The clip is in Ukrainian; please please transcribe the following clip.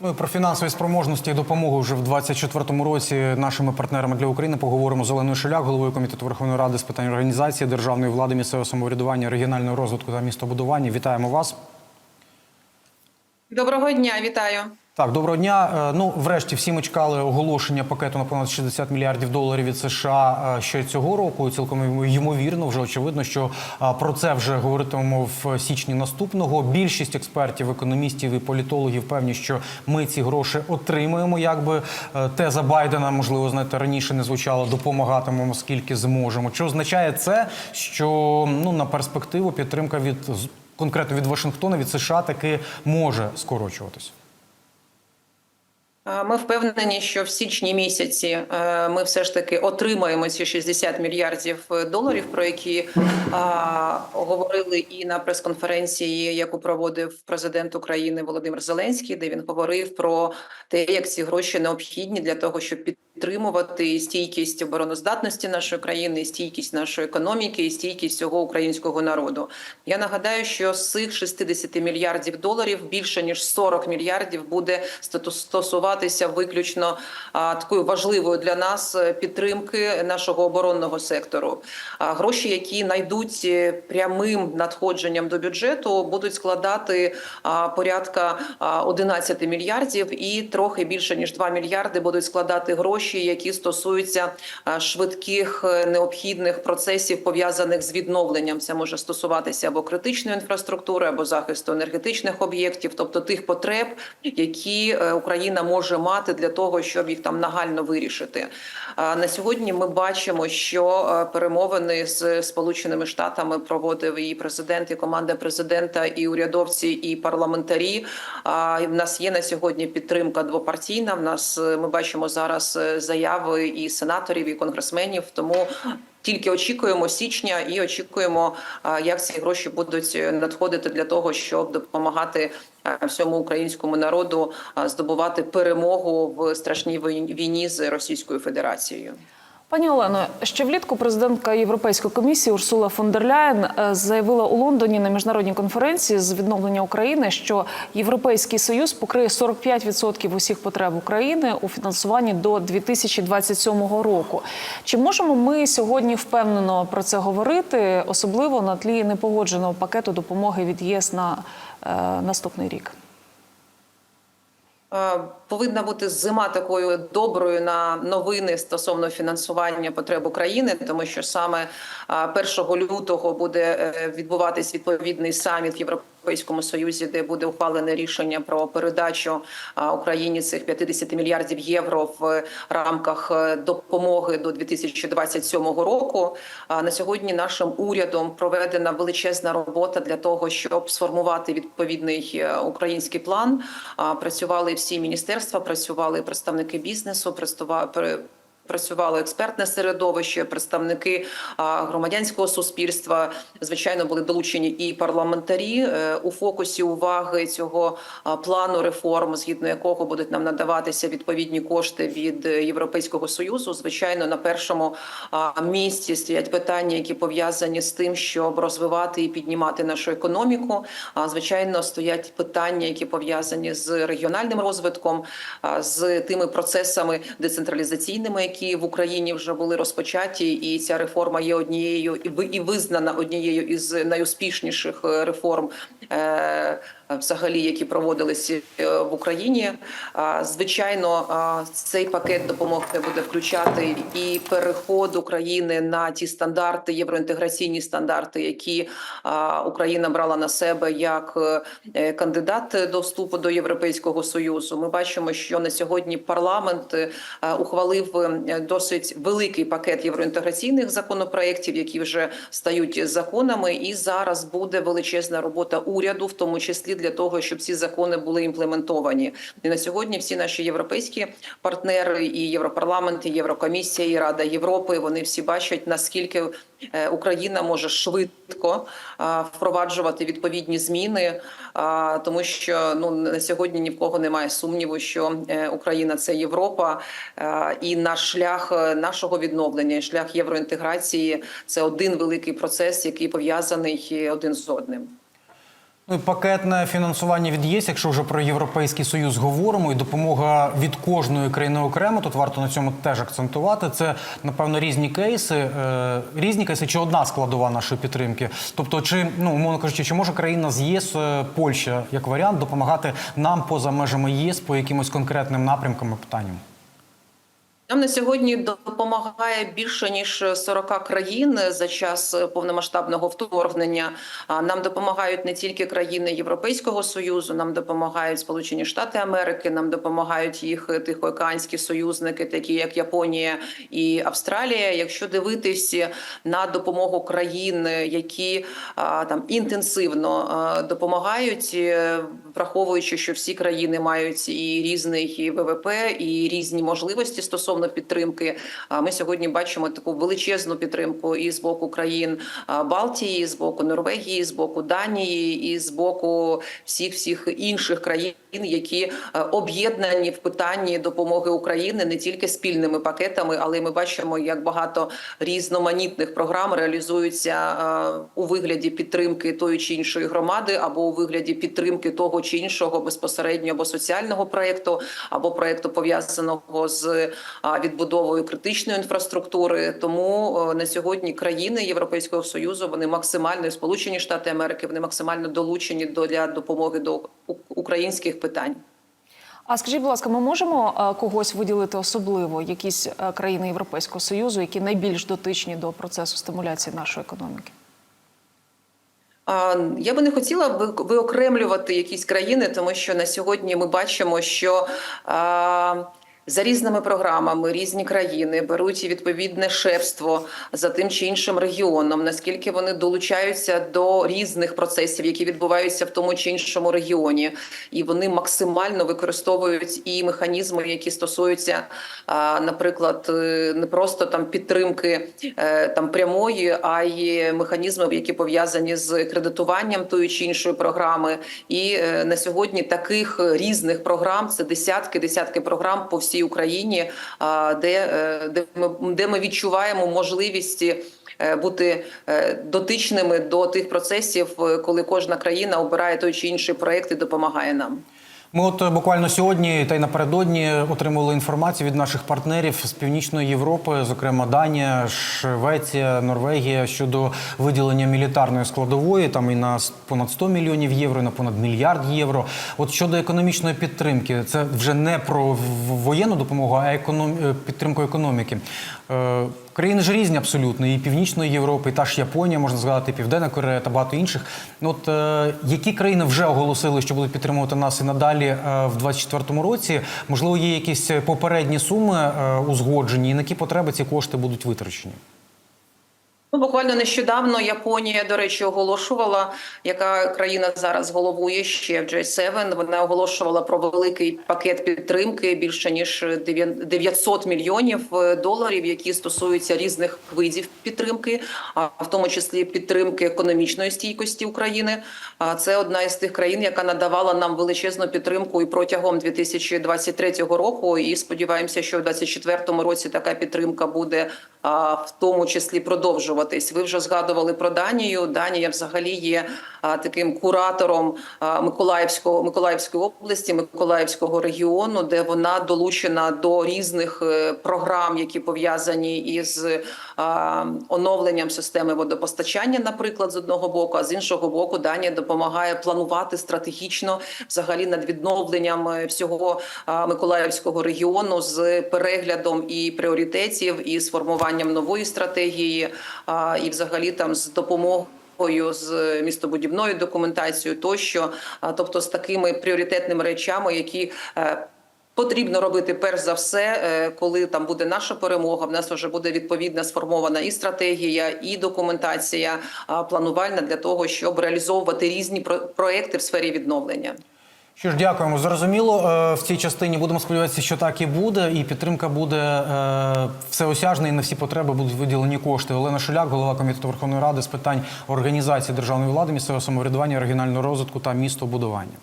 Ну і про фінансові спроможності і допомогу вже в 2024 році нашими партнерами для України поговоримо з Оленою Шуляк, головою комітету Верховної Ради з питань організації державної влади, місцевого самоврядування, регіонального розвитку та містобудування. Вітаємо вас. Доброго дня, вітаю. Так, доброго дня. Е, Ну, врешті, всі ми чекали оголошення пакету на понад 60 мільярдів доларів від США е, ще цього року. Цілком ймовірно, вже очевидно, що е, про це вже говоритимемо в січні наступного. Більшість експертів, економістів і політологів певні, що ми ці гроші отримаємо. Якби теза Байдена, можливо, знаєте, раніше не звучала, допомагатимемо скільки зможемо. Чи означає це, що ну на перспективу підтримка від конкретно від Вашингтона, від США таки може скорочуватися? Е, Ми впевнені, що в січні місяці е, ми все ж таки отримаємо ці 60 мільярдів е, доларів, про які а, говорили і на прес-конференції, яку проводив президент України Володимир Зеленський, де він говорив про те, як ці гроші необхідні для того, щоб підтримувати стійкість обороноздатності нашої країни, стійкість нашої економіки і стійкість всього українського народу. Я нагадаю, що з цих 60 мільярдів доларів більше ніж 40 мільярдів буде стосуватися виключно такою важливою для нас е, підтримки нашого оборонного сектору. А, гроші, які найдуть е, прямим надходженням до бюджету, будуть складати порядка а, 11 мільярдів, і трохи більше ніж 2 мільярди будуть складати гроші, які стосуються швидких е, необхідних процесів пов'язаних з відновленням. Це може стосуватися або критичної інфраструктури, або захисту енергетичних об'єктів, тобто тих потреб, які е, Україна може мати для того, щоб їх там нагально вирішити. На сьогодні ми бачимо, що е, перемовини з Сполученими Штатами проводив і президент, і команда президента, і урядовці, і парламентарі. В нас є на сьогодні підтримка двопартійна. В нас е, ми бачимо зараз е, заяви і сенаторів, і конгресменів. Тому тільки очікуємо січня і очікуємо, як ці гроші будуть надходити для того, щоб допомагати всьому українському народу здобувати перемогу в страшній війні з Російською Федерацією. Пані Олено, ще влітку президентка Європейської комісії Урсула фон дер Ляєн е, заявила у Лондоні на міжнародній конференції з відновлення України, що Європейський союз покриє 45% усіх потреб України у фінансуванні до 2027 року. Чи можемо ми сьогодні впевнено про це говорити, особливо на тлі непогодженого пакету допомоги від ЄС на е, наступний рік? Е, Повинна бути зима такою доброю на новини стосовно фінансування потреб України, тому що саме е, 1 лютого буде е, відбуватись відповідний саміт в Європейському Союзі, де буде ухвалене рішення про передачу Україні цих 50 мільярдів євро в рамках е, допомоги до 2027 року. На сьогодні нашим урядом проведена величезна робота для того, щоб сформувати відповідний е, український план. Працювали всі міністерства, працювали представники бізнесу, працюва- пр- Працювало експертне середовище, представники громадянського суспільства. Звичайно, були долучені і парламентарі Е, у фокусі уваги цього плану реформ, згідно якого будуть нам надаватися відповідні кошти від е, Європейського союзу. Звичайно, на першому місці стоять питання, які пов'язані з тим, щоб розвивати і піднімати нашу економіку. А звичайно, стоять питання, які пов'язані з регіональним розвитком, з тими процесами децентралізаційними, які в Україні вже були розпочаті, і ця реформа є однією і ви- і визнана однією із найуспішніших е, реформ. Е, Взагалі, які проводилися е, в Україні, звичайно, цей пакет допомоги буде включати і переход України на ті стандарти, євроінтеграційні стандарти, які Україна брала на себе як е, кандидат до вступу до Європейського союзу. Ми бачимо, що на сьогодні парламент е, ухвалив е, досить великий пакет євроінтеграційних законопроєктів, які вже стають законами, і зараз буде величезна робота уряду, в тому числі для того, щоб ці закони були імплементовані. І на сьогодні всі наші європейські партнери, і Європарламент, і Єврокомісія, і Рада Європи, вони всі бачать наскільки е, Україна може швидко впроваджувати відповідні зміни, тому що ну на сьогодні ні в кого немає сумніву, що е, Україна це Європа, і наш шлях е, нашого відновлення, шлях євроінтеграції це один великий процес, який пов'язаний е, один з одним. Ну пакетне фінансування від ЄС, якщо вже про європейський союз говоримо, і допомога від кожної країни окремо. Тут варто на цьому теж акцентувати. Це напевно різні кейси, е, різні кейси чи одна складова нашої підтримки. Тобто, чи ну умовно кажучи, чи може країна з ЄС, е, Польща як варіант допомагати нам поза межами ЄС по якимось конкретним напрямкам і питанням? Нам на сьогодні допомагає більше ніж 40 країн за час повномасштабного вторгнення. Нам допомагають не тільки країни Європейського союзу, нам допомагають Сполучені Штати Америки, нам допомагають їх тихоокеанські союзники, такі як Японія і Австралія. Якщо дивитись на допомогу країн, які там інтенсивно допомагають, е, враховуючи, що всі країни мають і різний ВВП, і різні можливості стосовно підтримки. А Ми сьогодні бачимо таку величезну підтримку і з боку країн Балтії, і з боку Норвегії, і з боку Данії, і з боку всіх всіх інших країн, які е, об'єднані в питанні допомоги України не тільки спільними пакетами, але ми бачимо, як багато різноманітних програм реалізуються е, у вигляді підтримки тої чи іншої громади, або у вигляді підтримки того чи іншого безпосередньо або соціального проекту, або проекту пов'язаного з відбудовою критичної інфраструктури. Тому е, на сьогодні країни Європейського союзу вони максимально Сполучені Штати Америки вони максимально долучені до для допомоги до українських питань. А скажіть, будь ласка, ми можемо е, когось виділити особливо, якісь е, країни Європейського союзу, які найбільш дотичні до процесу стимуляції нашої економіки? Я би не хотіла виокремлювати якісь країни, тому що на сьогодні ми бачимо, що за різними програмами різні країни беруть відповідне шефство за тим чи іншим регіоном, наскільки вони долучаються до різних процесів, які відбуваються в тому чи іншому регіоні, і вони максимально використовують і механізми, які стосуються, наприклад, е, не просто там підтримки е, там прямої, а й механізмів, які пов'язані з кредитуванням тої чи іншої програми. І е, на сьогодні таких різних програм це десятки, десятки програм по всій Україні, а, де, е, де ми де ми відчуваємо можливість. е, Бути е, дотичними до тих процесів, коли кожна країна обирає той чи інший проект і допомагає нам. Ми от е, буквально сьогодні та й напередодні отримали інформацію від наших партнерів з північної Європи, зокрема Данія, Швеція, Норвегія щодо виділення мілітарної складової, там і на понад 100 мільйонів євро, і на понад мільярд євро. От щодо економічної підтримки, це вже не про воєнну допомогу, а економ... е, підтримку економіки. Е, Країни ж різні абсолютно, і Північної Європи, і та ж Японія, можна згадати, і Південна Корея та багато інших. Ну, От е, які країни вже оголосили, що будуть підтримувати нас і надалі е, в 2024 році? Можливо, є якісь попередні суми узгоджені, і на які потреби ці кошти будуть витрачені? Ну, буквально нещодавно Японія, до речі, оголошувала, яка країна зараз головує ще в G7, Вона оголошувала про великий пакет підтримки більше ніж 900 мільйонів е, доларів, які стосуються різних видів підтримки, а в тому числі підтримки економічної стійкості України. А це одна із тих країн, яка надавала нам величезну підтримку і протягом 2023 року. І сподіваємося, що в 2024 році така підтримка буде в тому числі продовжуватись. Ви вже згадували про Данію. Данія взагалі є таким куратором Миколаївського Миколаївської області, Миколаївського регіону, де вона долучена до різних е, програм, які пов'язані із оновленням системи водопостачання, наприклад, з одного боку, а з іншого боку, Данія допомагає планувати стратегічно взагалі над відновленням е, всього Миколаївського регіону з переглядом і пріоритетів, і з формуванням нової стратегії, і взагалі там з допомогою з містобудівною документацією, тощо, тобто з такими пріоритетними речами, які е, Потрібно робити перш за все, е, коли там буде наша перемога. В нас вже буде відповідна сформована і стратегія, і документація планувальна для того, щоб реалізовувати різні про- проекти в сфері відновлення. Що ж, дякуємо. Зрозуміло, е, в цій частині будемо сподіватися, що так і буде, і підтримка буде е, всеосяжна, і на всі потреби будуть виділені кошти. Олена Шуляк, голова комітету Верховної Ради з питань організації державної влади, місцевого самоврядування, регіонального розвитку та містобудування.